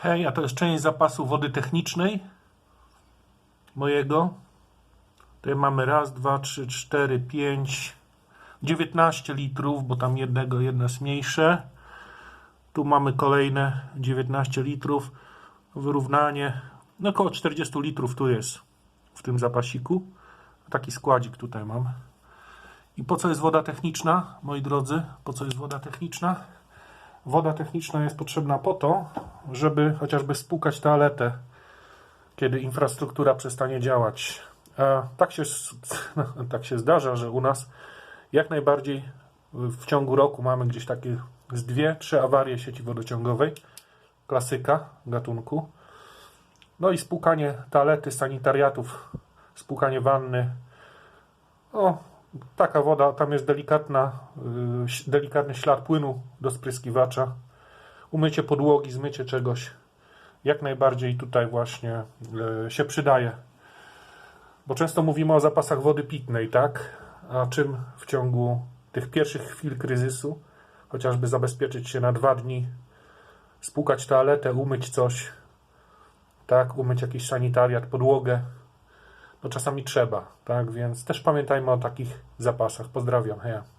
Hej, a to jest część zapasu wody technicznej mojego. Tutaj mamy raz, dwa, trzy, cztery, pięć, 19 litrów, bo tam jednego, jedno jest mniejsze. Tu mamy kolejne 19 litrów. Wyrównanie, no około 40 litrów tu jest w tym zapasiku. Taki składzik tutaj mam. I po co jest woda techniczna, moi drodzy? Po co jest woda techniczna? Woda techniczna jest potrzebna po to, żeby chociażby spłukać toaletę, kiedy infrastruktura przestanie działać. A tak się, tak się zdarza, że u nas jak najbardziej w ciągu roku mamy gdzieś takie z dwie, trzy awarie sieci wodociągowej. Klasyka gatunku. No i spłukanie toalety, sanitariatów, spłukanie wanny. O, taka woda, tam jest delikatna, y, delikatny ślad płynu do spryskiwacza. Umycie podłogi, zmycie czegoś. Jak najbardziej tutaj właśnie y, się przydaje. Bo często mówimy o zapasach wody pitnej, tak? A czym w ciągu tych pierwszych chwil kryzysu, chociażby zabezpieczyć się na dwa dni, spłukać toaletę, umyć coś, tak? Umyć jakiś sanitariat, podłogę, no czasami trzeba, tak? Więc też pamiętajmy o takich zapasach. Pozdrawiam, hej.